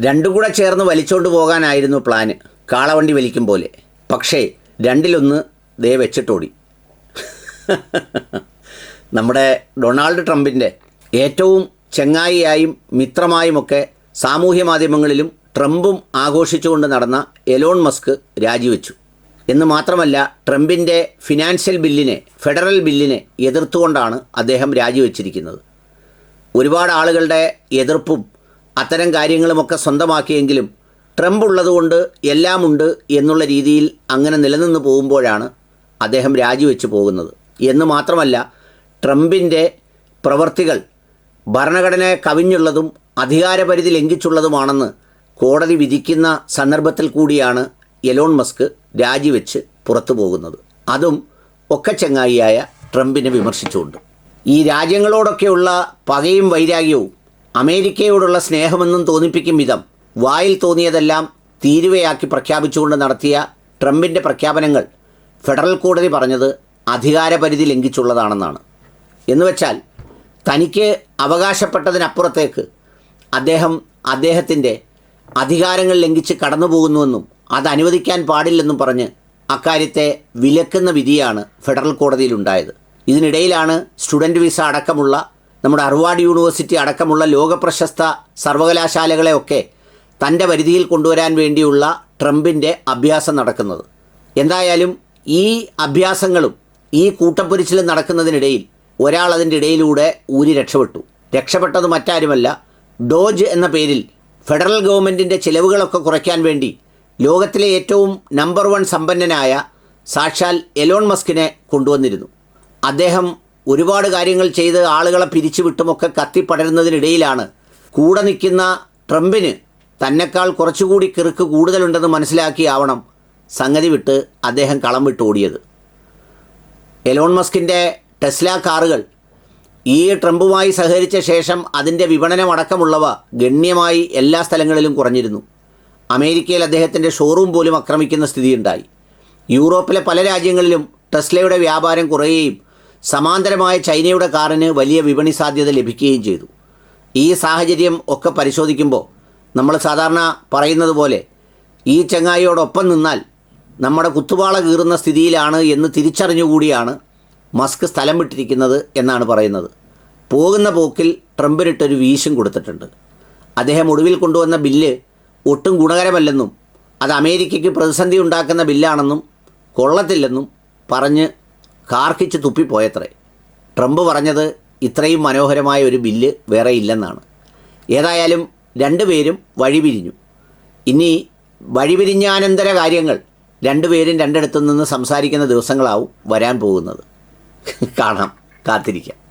രണ്ടും കൂടെ ചേർന്ന് വലിച്ചോണ്ട് പോകാനായിരുന്നു പ്ലാന് കാളവണ്ടി വലിക്കും പോലെ. പക്ഷേ രണ്ടിലൊന്ന് ദേ വെച്ചിട്ടോടി. നമ്മുടെ ഡൊണാൾഡ് ട്രംപിന്റെ ഏറ്റവും ചെങ്ങായിയായും മിത്രമായുമൊക്കെ സാമൂഹ്യ മാധ്യമങ്ങളിലും ട്രംപും ആഘോഷിച്ചുകൊണ്ട് നടന്ന എലോൺ മസ്ക് രാജിവെച്ചു. എന്ന് മാത്രമല്ല ട്രംപിന്റെ ഫിനാൻഷ്യൽ ബില്ലിനെ ഫെഡറൽ ബില്ലിനെ എതിർത്തുകൊണ്ടാണ് അദ്ദേഹം രാജിവെച്ചിരിക്കുന്നത്. ഒരുപാട് ആളുകളുടെ എതിർപ്പും അത്തരം കാര്യങ്ങളുമൊക്കെ സ്വന്തമാക്കിയെങ്കിലും ട്രംപ് ഉള്ളതുകൊണ്ട് എല്ലാമുണ്ട് എന്നുള്ള രീതിയിൽ അങ്ങനെ നിലനിന്ന് പോകുമ്പോഴാണ് അദ്ദേഹം രാജിവെച്ച് പോകുന്നത്. എന്ന് മാത്രമല്ല ട്രംപിന്റെ പ്രവർത്തികൾ ഭരണഘടനയെ കവിഞ്ഞുള്ളതും അധികാരപരിധി ലംഘിച്ചുള്ളതുമാണെന്ന് കോടതി വിധിക്കുന്ന സന്ദർഭത്തിൽ കൂടിയാണ് എലോൺ മസ്ക് രാജിവെച്ച് പുറത്തു പോകുന്നത്. അതും ഒക്കെ ചങ്ങായിയായ ട്രംപിനെ വിമർശിച്ചുകൊണ്ട്. ഈ രാജ്യങ്ങളോടൊക്കെയുള്ള പകയും വൈരാഗ്യവും അമേരിക്കയോടുള്ള സ്നേഹമെന്നും തോന്നിപ്പിക്കും വിധം വായിൽ തോന്നിയതെല്ലാം തീരുവയാക്കി പ്രഖ്യാപിച്ചുകൊണ്ട് നടത്തിയ ട്രംപിന്റെ പ്രഖ്യാപനങ്ങൾ ഫെഡറൽ കോടതി പറഞ്ഞത് അധികാരപരിധി ലംഘിച്ചുള്ളതാണെന്നാണ്. എന്നുവെച്ചാൽ തനിക്ക് അവകാശപ്പെട്ടതിനപ്പുറത്തേക്ക് അദ്ദേഹം അദ്ദേഹത്തിന്റെ അധികാരങ്ങൾ ലംഘിച്ച് കടന്നു പോകുന്നുവെന്നും അത് അനുവദിക്കാൻ പാടില്ലെന്നും പറഞ്ഞ് അക്കാര്യത്തെ വിലക്കുന്ന വിധിയാണ് ഫെഡറൽ കോടതിയിലുണ്ടായത്. ഇതിനിടയിലാണ് സ്റ്റുഡന്റ് വിസ അടക്കമുള്ള നമ്മുടെ അർവാഡ് യൂണിവേഴ്സിറ്റി അടക്കമുള്ള ലോകപ്രശസ്ത സർവകലാശാലകളെയൊക്കെ തന്റെ പരിധിയിൽ കൊണ്ടുവരാൻ വേണ്ടിയുള്ള ട്രംപിന്റെ അഭ്യാസം നടക്കുന്നത്. എന്തായാലും ഈ അഭ്യാസങ്ങളും ഈ കൂട്ടപ്പൊരിച്ചിലും നടക്കുന്നതിനിടയിൽ ഒരാൾ അതിന്റെ ഇടയിലൂടെ ഊരി രക്ഷപ്പെട്ടു. രക്ഷപ്പെട്ടത് മറ്റാരുമല്ല ഡോജ് എന്ന പേരിൽ ഫെഡറൽ ഗവൺമെന്റിന്റെ ചിലവുകളൊക്കെ കുറയ്ക്കാൻ വേണ്ടി ലോകത്തിലെ ഏറ്റവും നമ്പർ വൺ സമ്പന്നനായ സാക്ഷാൽ എലോൺ മസ്കിനെ കൊണ്ടുവന്നിരുന്നു. അദ്ദേഹം ഒരുപാട് കാര്യങ്ങൾ ചെയ്ത് ആളുകളെ പിരിച്ചുവിട്ടുമൊക്കെ കത്തിപ്പടരുന്നതിനിടയിലാണ് കൂടെ നിൽക്കുന്ന ട്രംപിന് തന്നെക്കാൾ കുറച്ചുകൂടി കിറുക്ക് കൂടുതലുണ്ടെന്ന് മനസ്സിലാക്കിയാവണം സംഗതി വിട്ട് അദ്ദേഹം കളം വിട്ട് ഓടിയത്. എലോൺ മസ്കിന്റെ ടെസ്ല കാറുകൾ ഈ ട്രംപുമായി സഹകരിച്ച ശേഷം അതിന്റെ വിപണനമടക്കമുള്ളവ ഗണ്യമായി എല്ലാ സ്ഥലങ്ങളിലും കുറഞ്ഞിരുന്നു. അമേരിക്കയിൽ അദ്ദേഹത്തിന്റെ ഷോറൂം പോലും ആക്രമിക്കുന്ന സ്ഥിതിയുണ്ടായി. യൂറോപ്പിലെ പല രാജ്യങ്ങളിലും ടെസ്ലയുടെ വ്യാപാരം കുറയുകയും സമാന്തരമായ ചൈനയുടെ കാറിന് വലിയ വിപണി സാധ്യത ലഭിക്കുകയും ചെയ്തു. ഈ സാഹചര്യം ഒക്കെ പരിശോധിക്കുമ്പോൾ നമ്മൾ സാധാരണ പറയുന്നത് പോലെ ഈ ചങ്ങായിയോടൊപ്പം നിന്നാൽ നമ്മുടെ കുത്തുപാള കീറുന്ന സ്ഥിതിയിലാണ് എന്ന് തിരിച്ചറിഞ്ഞുകൂടിയാണ് മസ്ക് സ്ഥലം വിട്ടിരിക്കുന്നത് എന്നാണ് പറയുന്നത്. പോകുന്ന പോക്കിൽ ട്രംപിനിട്ടൊരു വീശും കൊടുത്തിട്ടുണ്ട്. അദ്ദേഹം ഒടുവിൽ കൊണ്ടുവന്ന ബില്ല് ഒട്ടും ഗുണകരമല്ലെന്നും അത് അമേരിക്കയ്ക്ക് പ്രതിസന്ധി ഉണ്ടാക്കുന്ന ബില്ലാണെന്നും കൊള്ളത്തില്ലെന്നും പറഞ്ഞ് കാർക്കിച്ച് തുപ്പിപ്പോയത്രേ. ട്രംപ് പറഞ്ഞത് ഇത്രയും മനോഹരമായ ഒരു ബില്ല് വേറെ ഇല്ലെന്നാണ്. ഏതായാലും രണ്ടുപേരും വഴിപിരിഞ്ഞു ഇനി വഴിപിരിഞ്ഞാനന്തര കാര്യങ്ങൾ രണ്ടുപേരും രണ്ടിടത്തു നിന്ന് സംസാരിക്കുന്ന ദിവസങ്ങളാവും വരാൻ പോകുന്നത്. കാണാം. കാത്തിരിക്കാം.